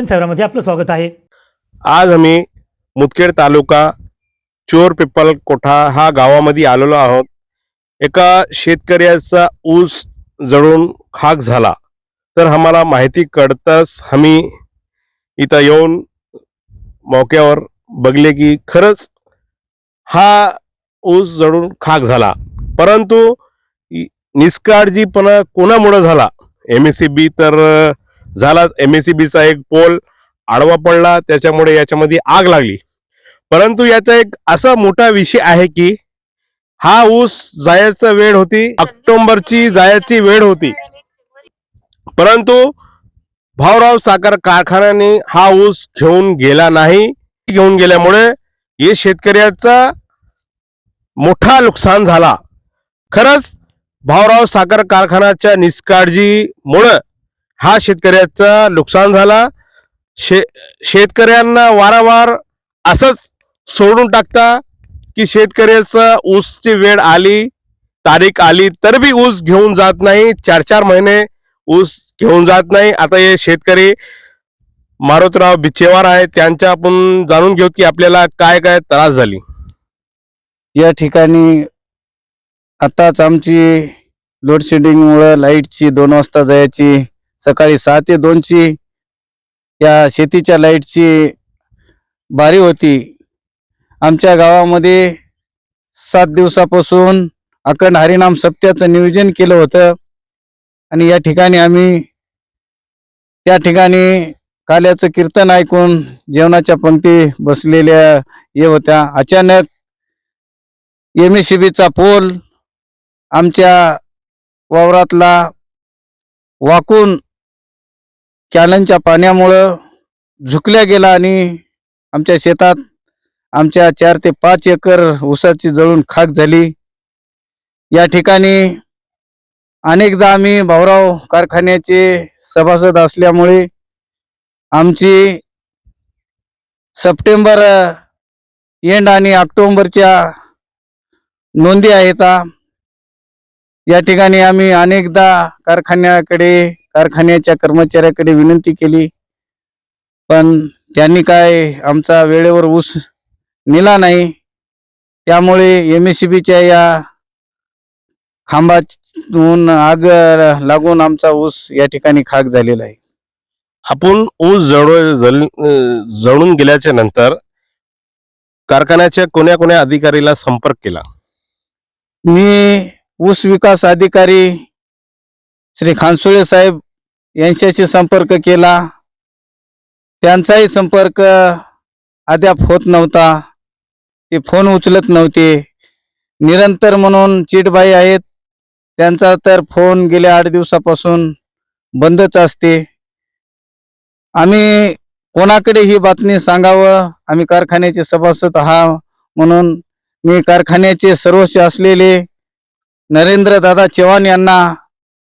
दक्कन सेवरामध्ये आपलं स्वागत आहे. आज आम्ही मुदखेड तालुका चोर पिप्पल कोठा हा गावामध्ये आलेलो आहोत. एका शेतकऱ्याचा ऊस जळून खाक झाला. तर आम्हाला माहिती कळताच आम्ही इथं येऊन मौक्यावर बघले की खरंच हा ऊस जळून खाक झाला. परंतु निष्काळजीपणा कोणामुळं झाला? एम एस सी बी तर झाला. एम एस सी बीचा एक पोल आडवा पडला. त्याच्यामुळे याच्यामध्ये आग लागली. परंतु याचा एक असा मोठा विषय आहे की हा ऊस जायचा वेळ होती. ऑक्टोबरची जायची वेळ होती. परंतु भाऊराव साखर कारखान्याने हा ऊस घेऊन गेला नाही. घेऊन गेल्यामुळे हे शेतकऱ्याचा मोठा नुकसान झाला. खरंच भाऊराव साखर कारखान्याच्या निष्काळजीमुळं हा शेतकऱ्याचा नुकसान झाला. शे शेतकऱ्यांना वारंवार असंच सोडून टाकता की शेतकऱ्याचा ऊसची वेळ आली तारीख आली तर बी ऊस घेऊन जात नाही. चार चार महिने ऊस घेऊन जात नाही. आता हे शेतकरी मारुतराव बिचेवार आहे. त्यांच्या आपण जाणून घेऊ की आपल्याला काय काय त्रास झाली. या ठिकाणी आताच आमची लोडशेडिंगमुळं लाईटची दोन वाजता जायची. सकाळी सहा ते दोनची या शेतीच्या लाईटची बारी होती. आमच्या गावामध्ये सात दिवसापासून अखंड हरिनाम सप्त्याचं नियोजन केलं होतं. आणि या ठिकाणी आम्ही त्या ठिकाणी काल्याचं कीर्तन ऐकून जेवणाच्या पंक्ती बसलेल्या हे होत्या. अचानक एम एस बीचा पोल आमच्या वावरातला वाकून कॅलनच्या पाण्यामुळं झुकल्या गेला आणि आमच्या शेतात आमच्या चार ते पाच एकर ऊसाची जळून खाक झाली. या ठिकाणी अनेकदा आम्ही भाऊराव कारखान्याचे सभासद असल्यामुळे आमची सप्टेंबर एंड आणि ऑक्टोंबरच्या नोंदी आहेत. या ठिकाणी आम्ही अनेकदा कारखान्याकडे कारखान्याच्या कर्मचाऱ्याकडे विनंती केली. पण त्यांनी काय आमचा वेळेवर ऊस नेला नाही. त्यामुळे एम एस सी बीच्या या खांबातून आग लागून आमचा ऊस या ठिकाणी खाक झालेला आहे. आपण ऊस जळ जळून गेल्याच्यानंतर कारखान्याच्या कोण्या कोण्या अधिकारीला संपर्क केला? मी ऊस विकास अधिकारी श्री खानसुळे साहेब यांच्याशी संपर्क केला. त्यांचाही संपर्क अद्याप होत नव्हता. ते फोन उचलत नव्हते. निरंतर म्हणून चिटबाई आहेत. त्यांचा तर फोन गेल्या आठ दिवसापासून बंदच असते. आम्ही कोणाकडे ही बातमी सांगावं? आम्ही कारखान्याचे सभासद हा म्हणून मी कारखान्याचे सर्वोच्च असलेले नरेंद्र दादा चव्हाण यांना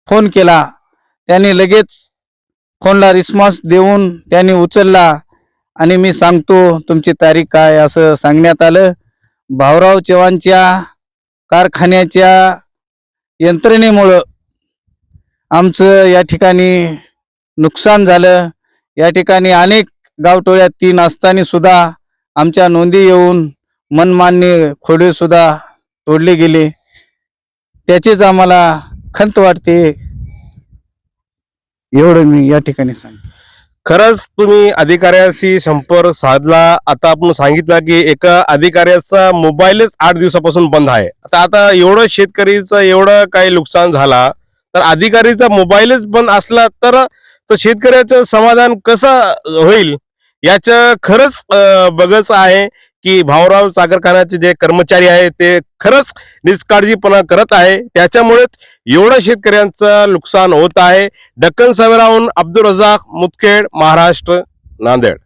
फोन केला. त्याने लगेच फोनला रिस्पॉन्स देऊन त्याने उचलला. आणि मी सांगतो तुमची तारीख काय असं सांगण्यात आलं. भाऊराव चव्हाणच्या कारखान्याच्या यंत्रणेमुळं आमचं या ठिकाणी नुकसान झालं. या ठिकाणी अनेक गावटोळ्या तीन असताना सुद्धा आमच्या नोंदी येऊन मनमान्य खोडे सुद्धा तोडले गेले. त्याचेच आम्हाला खंत वाटते एवढं मी या ठिकाणी सांग खरंच तुम्ही अधिकाऱ्याशी संपर्क साधला. आता आपण सांगितलं की एका अधिकाऱ्याचा मोबाईलच आठ दिवसापासून बंद आहे. आता आता एवढं शेतकरीचं एवढं काही नुकसान झाला तर अधिकारीचा मोबाईलच बंद असला तर शेतकऱ्याचं समाधान कसं होईल? याचं खरंच बघच आहे. की भाऊराव सागरखानाचे जे कर्मचारी आहे ते खरंच निष्काळजीपणा करत आहे. त्याच्यामुळेच एवढं शेतकऱ्यांचं नुकसान होत आहे. डक्कन सवेराहून अब्दुल रजाक मुदखेड महाराष्ट्र नांदेड.